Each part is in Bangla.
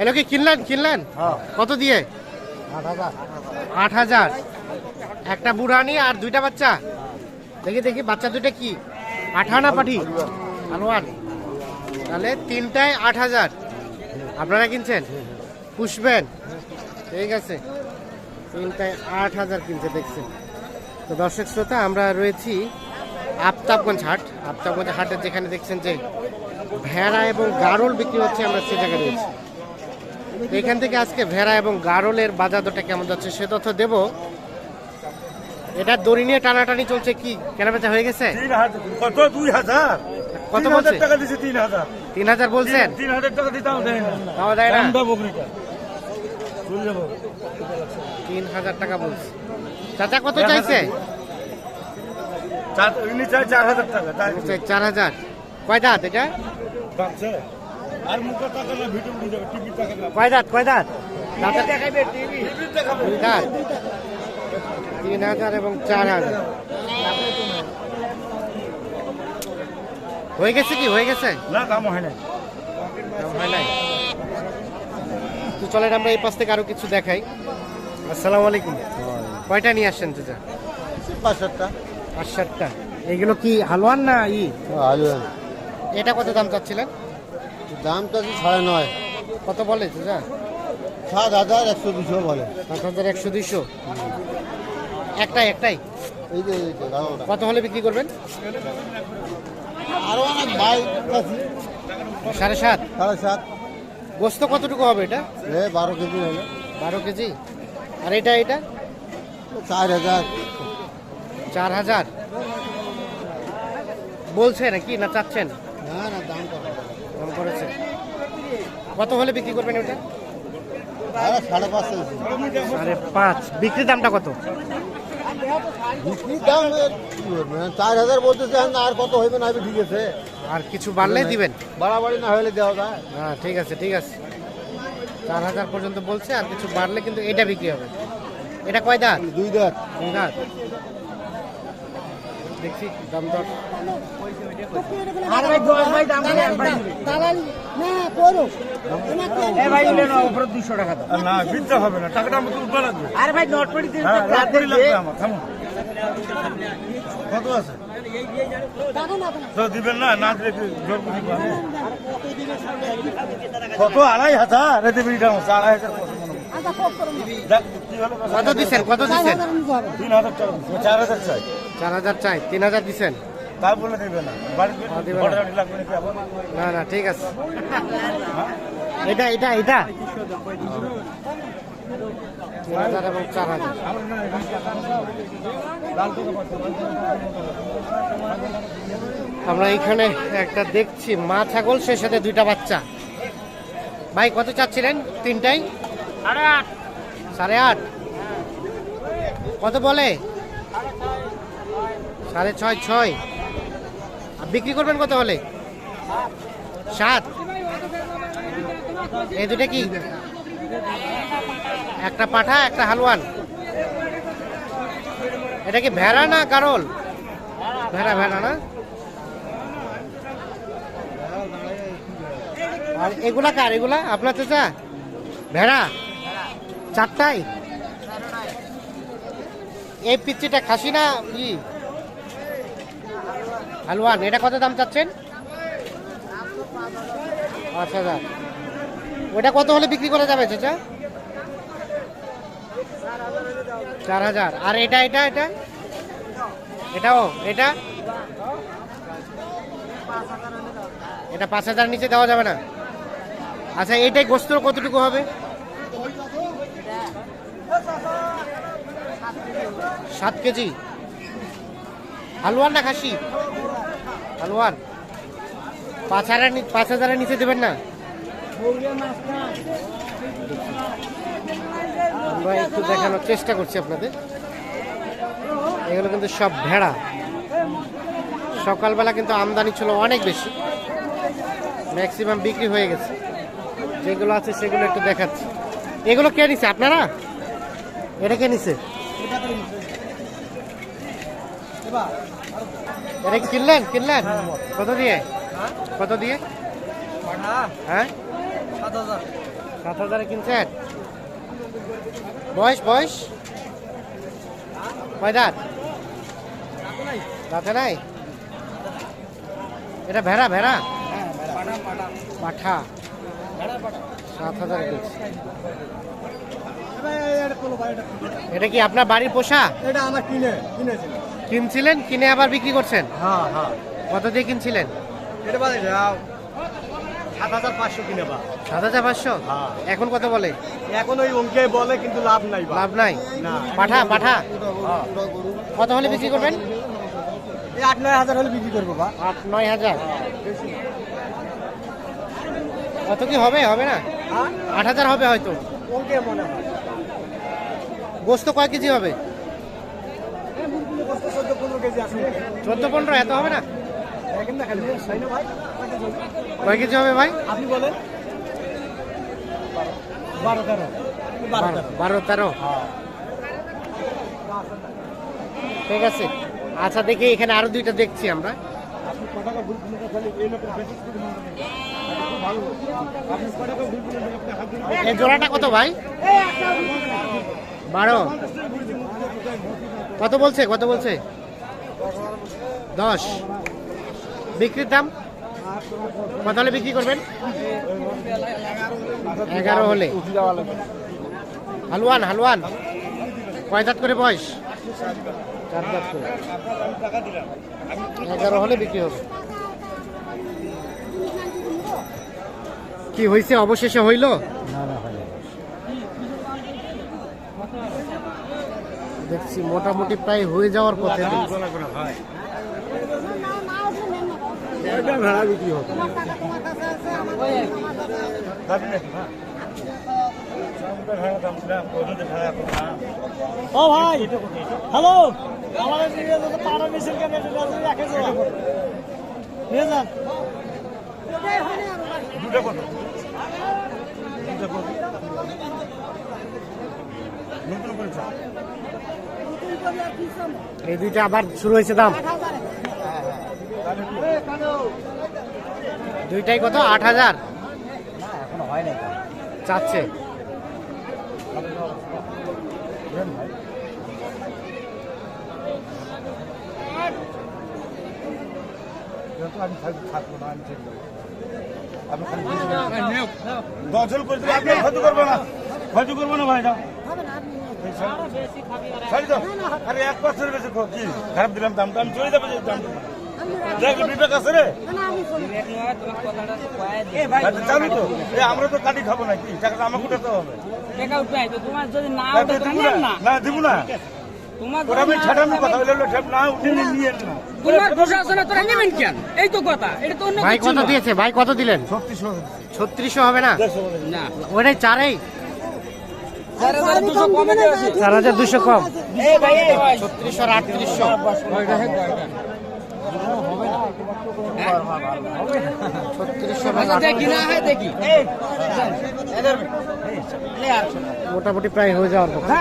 এগুলো কি কিনলেন কিনলেন? হ্যাঁ। কত দিয়ে? আট হাজার। একটা বুড়ানি আর দুইটা বাচ্চা? দেখি দেখি বাচ্চা দুইটা কি? আঠানা পাঠি। আলোয়ান তাহলে তিনটায় আট হাজার। আপনারা কিনছেন? পুষবেন। ঠিক আছে। তিনটায় আট হাজার কিনছে দেখছেন। তো দর্শক শ্রোতা আমরা রয়েছি আফতাবগঞ্জ হাট। আফতাবগঞ্জ হাটের যেখানে দেখছেন যে ভেড়া এবং গারল বিক্রি হচ্ছে আমরা সে জায়গায় রয়েছি। এখান থেকে আজকে ভেড়া এবং গারলের বাজার দরটা কেমন যাচ্ছে সে তথ্য দেব। এটা দড়ি নিয়ে টানাটানি চলছে কি? কেনাবেচা হয়ে গেছে? কত? দুই হাজার। কত বলছে? টাকা তিন হাজার। তিন হাজার বলছেন? তিন হাজার টাকা দিতাম তাও দেয় না? দাম দাও বকরিটা চলে যাব। তিন হাজার টাকা বলছে। চাচা কত চাইছে? চার হাজার টাকা চার হাজার। কয় দাঁত এটা? দামছে আর মুখে টাকা ভিডিও উঠে যাবে টিভি টাকা কয় দাঁত কয় দাঁত? দাঁতের দেখাবে টিভি? টিভি দেখাবে দাঁত। তিন হাজার এবং চার হাজার। হয়ে গেছে কি? হয়ে গেছে? না কাম হয় না হয় নাই? তো চলেন আমরা এই পাশ থেকে আরও কিছু দেখাই। আসসালামু আলাইকুম। কয়টা নিয়ে আসছেন চাচা? পাঁচ সাতটা পাঁচ সাতটা এগুলো কি হালুয়ান না ই? এটা কত দাম চাচ্ছিলেন? দামটা কি সাড়ে নয়। কত বলে চাচা? সাত হাজার একশো দুশো বলে। পাঁচ হাজার একশো দুইশো একটাই একটাই? এই যে কত হলে বিক্রি করবেন? আরও অনেক বাইক আছে। সাড়ে সাত? সাড়ে সাত। গোস্ত কতটুকু হবে এটা? এ বারো কেজি হলে বারো কেজি। আর এটা এটা? চার হাজার। চার হাজার। বলছে নাকি না চাচ্ছেন? না না দাম কত দাম করেছে। কত হলে বিক্রি করবেন ওটা? সাড়ে পাঁচ বিক্রির দামটা কত? বিক্রির দাম চার হাজার বলতেছে আর কত হইবে না ঠিক আছে। আর কিছু বাড়লে দিবেন? বাড়াবাড়ি না হলে দেওয়া যায়। হ্যাঁ ঠিক আছে ঠিক আছে। চার হাজার পর্যন্ত বলছে আর কিছু বাড়লে কিন্তু এটা বিক্রি হবে। এটা কয় দাঁত? দুই দাঁত। দুই দাঁত। দেখছি দাম দর না বিদ্যা হবে না টাকাটা আমাকে উঠবা লাগবে আরে ভাই নোট পড়ি দিন হ্যাঁ লাখ কোটি লাগবে আমার থামো কত আছে দিবেন না না? কত আড়াই হাজার আড়াই হাজার কত দিচ্ছেন কত দিচ্ছেন চার হাজার চাই, তিন হাজার দিচ্ছেন না না। ঠিক আছে। এটা এটা এটা। চার হাজার। আমরা এখানে একটা দেখছি, মা ছাগল সে সাথে দুইটা বাচ্চা। ভাই, কত চাচ্ছিলেন? তিনটাই? সাড়ে আট। কত বলে? সাড়ে ছয় ছয়। বিক্রি করবেন কত হলে? সাত। এই দুটা কি? একটা পাঠা, একটা হালুয়ান। এটা কি ভেড়া না কারল ভেড়া ভেড়া না? আর এগুলা কার? এগুলা আপনার চাচা? ভেড়া? চারটাই এই পিচ্ছিটা খাসি না? ই। হালুয়ান এটা কত দাম চাচ্ছেন? পাঁচ হাজার। ওটা কত হলে বিক্রি করা যাবে, চাচা? চার হাজার। আর এটা এটা এটা? এটাও, এটা? এটা পাঁচ হাজার নিচে দেওয়া যাবে না। আচ্ছা এটাই গোস্তর কতটুকু হবে? সাত কেজি। হালুয়ান না খাসি। হালুয়ান। পাঁচ হাজার পাঁচ হাজারের নিচে দেবেন না? আমরা একটু দেখানোর চেষ্টা করছি আপনাদের। এগুলো কিন্তু সব ভেড়া। সকালবেলা কিন্তু আমদানি ছিল অনেক বেশি। ম্যাক্সিমাম বিক্রি হয়ে গেছে। যেগুলো আছে সেগুলো একটু দেখাচ্ছি। এগুলো কে নিছে? আপনারা? এটা কে নিছে? এটা কিনলেন কিনলেন? কত দিয়ে? কত দিয়ে? হ্যাঁ? সাত হাজারে কিনছেন? বয়স বয়স? কয় দাঁত? দাঁতে নাই? এটা ভেড়া ভেড়া? পাঠা। সাত হাজার কিনছে এটা কি আপনার বাড়ির পোষা? এটা আমার কিনে কিনেছিল কিনছিলেন? কিনে আবার বিক্রি করছেন? হ্যাঁ হ্যাঁ। কত দিয়ে কিনছিলেন? এটা বাদে যাও সাত হাজার পাঁচশো কিনে বা। সাত হাজার পাঁচশো? হ্যাঁ। এখন কত বলে? এখন ওই অঙ্কে বলে কিন্তু লাভ নাই লাভ নাই? না। পাঠা পাঠা। কত হলে বিক্রি করবেন? এই আট নয় হাজার হলে বিক্রি করব বা। আট নয় হাজার? কত কি হবে? হবে না? আট হাজার হবে হয়তো। অঙ্কে মনে হয়। গোস্ত কয় কেজি হবে? চোদ্দ পনেরো এত হবে না? ভাই? কয় কেজি হবে? ভাই? আপনি বলেন। বারো তেরো। বারো হ্যাঁ ঠিক আছে। আচ্ছা দেখি এখানে আরও দুইটা দেখছি আমরা। জোড়াটা কত ভাই? বারো। কত বলছে? কত বলছে? দশ। বিক্রির দাম? কত হলে বিক্রি করবেন? এগারো হলে। হালুয়ান হালুয়ান। কয় দাঁত করে বয়স? এগারো হলে বিক্রি হবে। কি হয়েছে অবশেষে হইল? দেখছি মোটামুটি প্রায় হয়ে যাওয়ার পথে ও ভাই হ্যালো আমাদের পাড়া মিছিল কেন রাখে যান। দুটো কত? নতুন এই দুইটা আবার শুরু হয়েছে দাম? দুইটাই কত? আট হাজার? এখনও হয় নাই চাচ্ছে। যেহেতু আমি থাকব না আমি থাকব খালি করে দিলে আপনি ক্ষতি করব না। ক্ষতি করব না ভাই যাও এই ছাড়- আরে এক বেশি কি? খারাপ দিলাম দামটা আমি চলে যাব যে দাম দেখ বিবেক আছে রে। চালু তো। আমরা তো কাটি খাব না কি টাকাটা আমাকে উঠাতে হবে। না, দিব না। ভাই কত দিয়েছে ভাই কত দিলেন ছত্রিশশো হবে না ওটাই চারেই চার হাজার দুশো কমে ছত্রিশশো আটত্রিশশো আচ্ছা, হয় মোটামুটি প্রায় হয়ে যাওয়ার কথা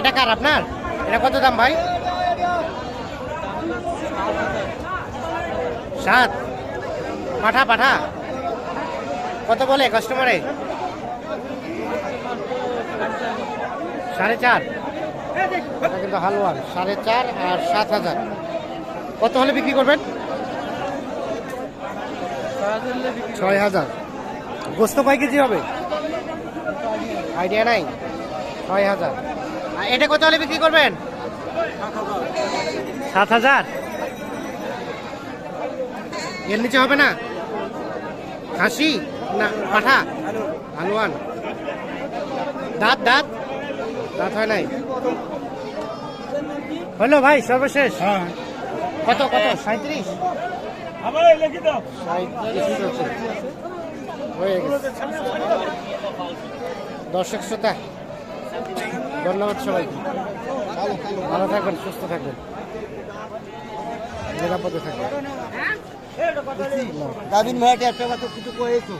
এটা কার আপনার? এটা কত দাম ভাই? সাত। পাঠা পাঠা। কত বলে কাস্টমারে সাড়ে চার। কিন্তু হালুয়ার। সাড়ে চার আর সাত হাজার। কত হলে বিক্রি করবেন? ছয় হাজার। গোস্ত কয় কেজি হবে? আইডিয়া নাই। ছয় হাজার। এটা কত হলে বিক্রি করবেন? সাত হাজার। এর নিচে হবে না? খাসি? না পাঠা? হালুয়ান। দাঁত দাঁত? দাঁত হয় নাই? হলো ভাই সর্বশেষ। হ্যাঁ। কত কত? সাঁত্রিশ হয়ে গেছে। দর্শক শ্রোতা ধন্যবাদ সবাইকে। ভালো থাকবেন সুস্থ থাকবেন। নিরাপদে থাকবেন। দাদিন ভাইয়াটি একটা কথা কিছু কয়েছো?